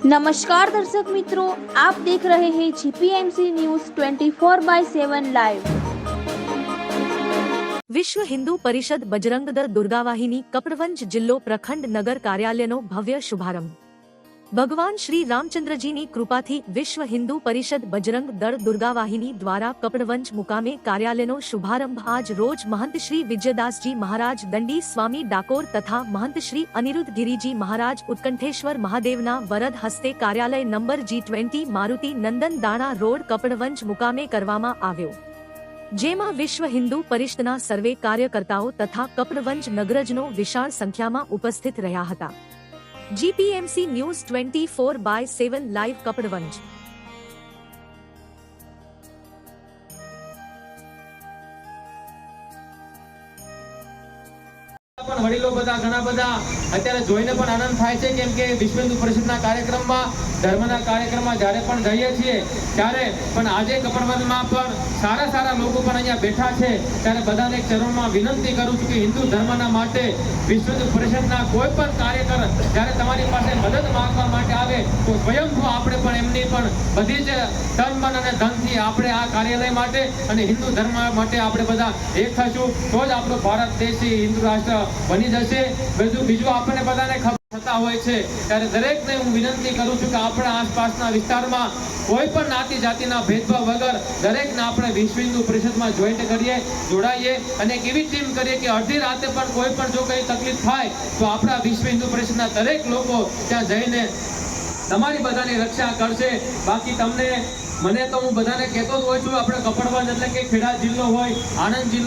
નમસ્કાર દર્શક મિત્રો આપ દેખ રહે હૈ જીપીએમસી ન્યૂઝ 24 બાય 7 લાઈવ વિશ્વ હિન્દુ પરિષદ બજરંગદળ દુર્ગાવાહિની કપડવંજ જિલ્લો પ્રખંડ નગર કાર્યાલયનો ભવ્ય શુભારંભ ભગવાન શ્રી રામચંદ્રજીની કૃપાથી વિશ્વ હિન્દુ પરિષદ બજરંગ દળ દુર્ગાવાહિની દ્વારા કપડવંજ મુકામે કાર્યાલયનો શુભારંભ આજ રોજ મહંત શ્રી વિજયદાસજી મહારાજ, દંડી સ્વામી ડાકોર તથા મહંત શ્રી અનિરુદ્ધ ગિરિજી મહારાજ, ઉત્કંઠેશ્વર મહાદેવના વરદ હસ્તે કાર્યાલય number G twenty, Maruti Nandan Dana road Kapadvanj મુકામે કરવામાં આવ્યો. જેમાં વિશ્વ હિન્દુ પરિષદના સર્વે કાર્યકર્તાઓ તથા કપડવંજ નગરજનો વિશાળ સંખ્યામાં ઉપસ્થિત રહ્યા હતા. GPMC news twenty four by seven live પણ વડીલો બધા, ઘણા બધા અત્યારે જોઈને પણ આનંદ થાય છે કેમ કે વિશ્વ હિન્દુ પરિષદના કાર્યક્રમમાં, ધર્મના કાર્યક્રમમાં જ્યારે પણ જઈએ છીએ, ત્યારે પણ આજે કપડવંજમાં પણ સારા સારા લોકો પણ અહીંયા બેઠા છે. ત્યારે બધાને ચરણમાં વિનંતી કરું છું કે હિન્દુ ધર્મના માટે વિશ્વ હિન્દુ પરિષદના કોઈ પણ કાર્યકર જ્યારે તમારી પાસે મદદ માંગવા માટે આવે, તો સ્વયંભૂ આપણે પણ એમની પણ બધી જ તન, મન અને ધનથી આપણે આ કાર્યાલય માટે અને હિન્દુ ધર્મ માટે આપણે બધા એક થશું. તો જ આપણો ભારત દેશ, હિન્દુ રાષ્ટ્ર બની જશે. બધું બીજું આપણને બધાને ખબર થતા હોય છે. ત્યારે દરેકને હું વિનંતી કરું છું કે આપણા આસપાસના વિસ્તારમાં કોઈ પણ જ્ઞાતિ જાતિના ભેદભાવ વગર દરેકને આપણે વિશ્વ હિન્દુ પરિષદમાં જોઈન્ટ કરીએ, જોડાઈએ અને એક એવી ટીમ કરીએ કે અડધી રાતે પણ કોઈ પણ જો કંઈ તકલીફ થાય, તો આપણા વિશ્વ હિન્દુ પરિષદના દરેક લોકો ત્યાં જઈને તમારી બધાની રક્ષા કરશે. બાકી તમને, મને તો હું બધાને કહેતો જ હોઉં છું, આપણે કપડવંજ એટલે કે ખેડા જિલ્લો હોય, આણંદ જિલ્લો